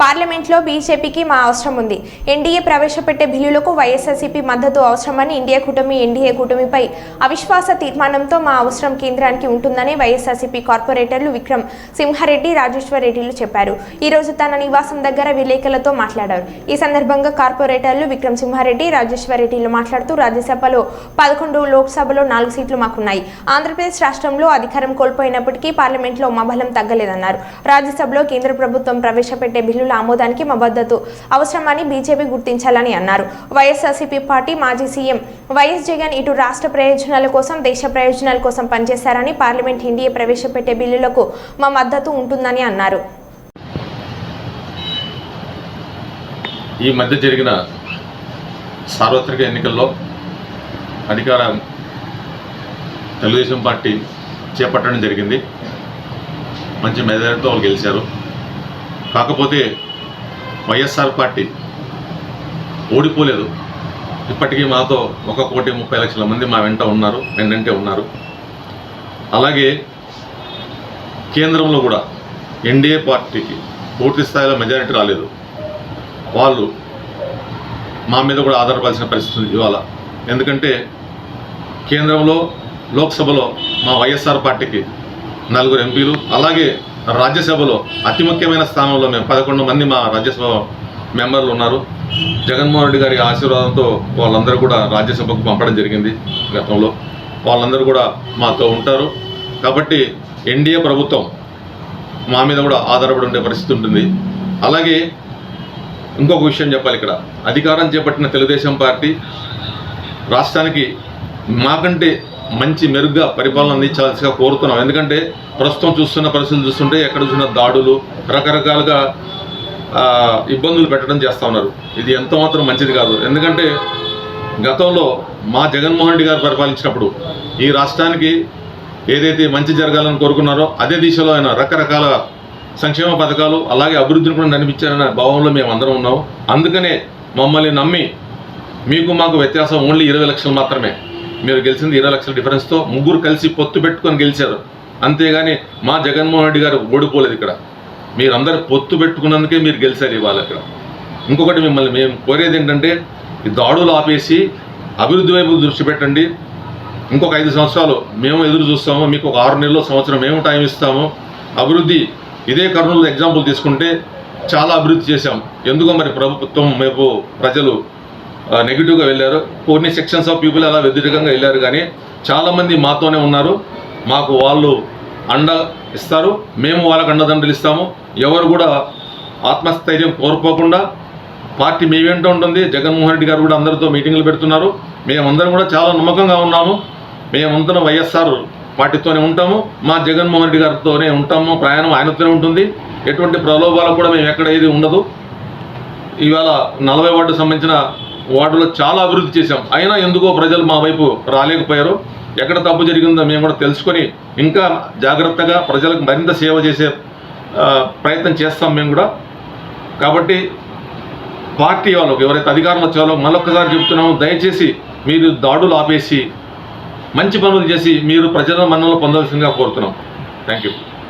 పార్లమెంట్లో బీజేపీకి మా అవసరం ఉంది. ఎన్డీఏ ప్రవేశపెట్టే బిల్లులకు వైఎస్ఆర్సీపీ మద్దతు అవసరమని ఇండియా కూటమి ఎన్డీఏ కూటమిపై అవిశ్వాస తీర్మానంతో మా అవసరం కేంద్రానికి ఉంటుందని వైఎస్ఆర్సీపీ కార్పొరేటర్లు విక్రమ్ సింహారెడ్డి రాజేశ్వర్ రెడ్డిలు చెప్పారు. ఈరోజు తన నివాసం దగ్గర విలేకరులతో మాట్లాడారు. ఈ సందర్భంగా కార్పొరేటర్లు విక్రమ్ సింహారెడ్డి రాజేశ్వర్ రెడ్డిలు మాట్లాడుతూ రాజ్యసభలో పదకొండు లోక్సభలో నాలుగు సీట్లు మాకున్నాయి. ఆంధ్రప్రదేశ్ రాష్ట్రంలో అధికారం కోల్పోయినప్పటికీ పార్లమెంట్లో మా బలం తగ్గలేదన్నారు. రాజ్యసభలో కేంద్ర ప్రభుత్వం ప్రవేశపెట్టే బిల్లులు బిల్లుల ఆమోదానికి మద్దతు అవసరమని బీజేపీ గుర్తించాలని అన్నారు. వైఎస్ఆర్సీపీ పార్టీ మాజీ సీఎం వైఎస్ జగన్ ఇటు రాష్ట్ర ప్రయోజనాల కోసం దేశ ప్రయోజనాల కోసం పనిచేశారని పార్లమెంట్ ఎన్డీఏ ప్రవేశపెట్టే బిల్లులకు మా మద్దతు ఉంటుందని అన్నారు. ఈ మధ్య జరిగిన సార్వత్రిక ఎన్నికల్లో అధికార తెలుగుదేశం పార్టీ చేపట్టడం జరిగింది. మంచి మెజారిటీతో వాళ్ళు గెలిచారు. కాకపోతే వైఎస్ఆర్ పార్టీ ఓడిపోలేదు. ఇప్పటికీ మాతో ఒక కోటి ముప్పై లక్షల మంది మా వెంట ఉన్నారు వెన్నంటే ఉన్నారు. అలాగే కేంద్రంలో కూడా ఎన్డీఏ పార్టీకి పూర్తి స్థాయిలో మెజారిటీ రాలేదు. వాళ్ళు మా మీద కూడా ఆధారపడాల్సిన పరిస్థితి ఇవాళ. ఎందుకంటే కేంద్రంలో లోక్సభలో మా వైఎస్ఆర్ పార్టీకి నలుగురు ఎంపీలు అలాగే రాజ్యసభలో అతి ముఖ్యమైన స్థానంలో మేము పదకొండు మంది మా రాజ్యసభ మెంబర్లు ఉన్నారు. జగన్మోహన్ రెడ్డి గారి ఆశీర్వాదంతో వాళ్ళందరూ కూడా రాజ్యసభకు పంపడం జరిగింది గతంలో. వాళ్ళందరూ కూడా మాతో ఉంటారు. కాబట్టి ఎన్డీఏ ప్రభుత్వం మా మీద కూడా ఆధారపడి ఉండే పరిస్థితి ఉంటుంది. అలాగే ఇంకొక విషయం చెప్పాలి ఇక్కడ. అధికారం చేపట్టిన తెలుగుదేశం పార్టీ రాష్ట్రానికి మాకంటే మంచి మెరుగ్గా పరిపాలన అందించాల్సిగా కోరుతున్నాం. ఎందుకంటే ప్రస్తుతం చూస్తున్న పరిస్థితులు చూస్తుంటే ఎక్కడ చూసిన దాడులు రకరకాలుగా ఇబ్బందులు పెట్టడం చేస్తూ ఉన్నారు. ఇది ఎంత మాత్రం మంచిది కాదు. ఎందుకంటే గతంలో మా జగన్మోహన్ రెడ్డి గారు పరిపాలించినప్పుడు ఈ రాష్ట్రానికి ఏదైతే మంచి జరగాలని కోరుకున్నారో అదే దిశలో ఆయన రకరకాల సంక్షేమ పథకాలు అలాగే అభివృద్ధిని కూడా నడిపించారన్న భావంలో మేము అందరం ఉన్నాం. అందుకనే మమ్మల్ని నమ్మి మీకు మాకు వ్యత్యాసం ఓన్లీ ఇరవై లక్షలు మాత్రమే. మీరు గెలిచింది ఇరవై లక్షల డిఫరెన్స్తో ముగ్గురు కలిసి పొత్తు పెట్టుకొని గెలిచారు. అంతేగాని మా జగన్మోహన్ రెడ్డి గారు ఓడిపోలేదు ఇక్కడ. మీరందరూ పొత్తు పెట్టుకున్నందుకే మీరు గెలిచారు ఇవాళ ఇక్కడ. ఇంకొకటి మిమ్మల్ని మేము కోరేది ఏంటంటే ఈ దాడులు ఆపేసి అభివృద్ధి వైపు దృష్టి పెట్టండి. ఇంకొక ఐదు సంవత్సరాలు మేము ఎదురు చూస్తాము. మీకు ఒక ఆరు నెలలు సంవత్సరం మేము టైం ఇస్తాము. అభివృద్ధి ఇదే కర్నూలు ఎగ్జాంపుల్ తీసుకుంటే చాలా అభివృద్ధి చేశాం. ఎందుకో మరి ప్రభుత్వం మేము ప్రజలు నెగిటివ్గా వెళ్ళారు. కొన్ని సెక్షన్స్ ఆఫ్ పీపుల్ అలా వ్యతిరేకంగా వెళ్ళారు కానీ చాలామంది మాతోనే ఉన్నారు. మాకు వాళ్ళు అండ ఇస్తారు. మేము వాళ్ళకు అండదండలు ఇస్తాము. ఎవరు కూడా ఆత్మస్థైర్యం కోల్పోకుండా పార్టీ మీ వెంట ఉంటుంది. జగన్మోహన్ రెడ్డి గారు కూడా అందరితో మీటింగ్లు పెడుతున్నారు. మేమందరం కూడా చాలా నమ్మకంగా ఉన్నాము. మేమందరం వైఎస్ఆర్ పార్టీతోనే ఉంటాము. మా జగన్మోహన్ రెడ్డి గారితోనే ఉంటాము. ప్రయాణం ఆయనతోనే ఉంటుంది. ఎటువంటి ప్రలోభాలు కూడా మేము ఎక్కడ ఏది ఉండదు. ఇవాళ నలభై వార్డు సంబంధించిన వాటిలో చాలా అభివృద్ధి చేశాం. అయినా ఎందుకో ప్రజలు మా వైపు రాలేకపోయారు. ఎక్కడ తప్పు జరిగిందో మేము కూడా తెలుసుకొని ఇంకా జాగ్రత్తగా ప్రజలకు మరింత సేవ చేసే ప్రయత్నం చేస్తాం మేము కూడా. కాబట్టి పార్టీ వాళ్ళకు ఎవరైతే అధికారం వచ్చారో మళ్ళొక్కసారి చెప్తున్నాము దయచేసి మీరు దాడులు ఆపేసి మంచి పనులు చేసి మీరు ప్రజల మన్నలు పొందవలసిందిగా కోరుతున్నాం. Thank you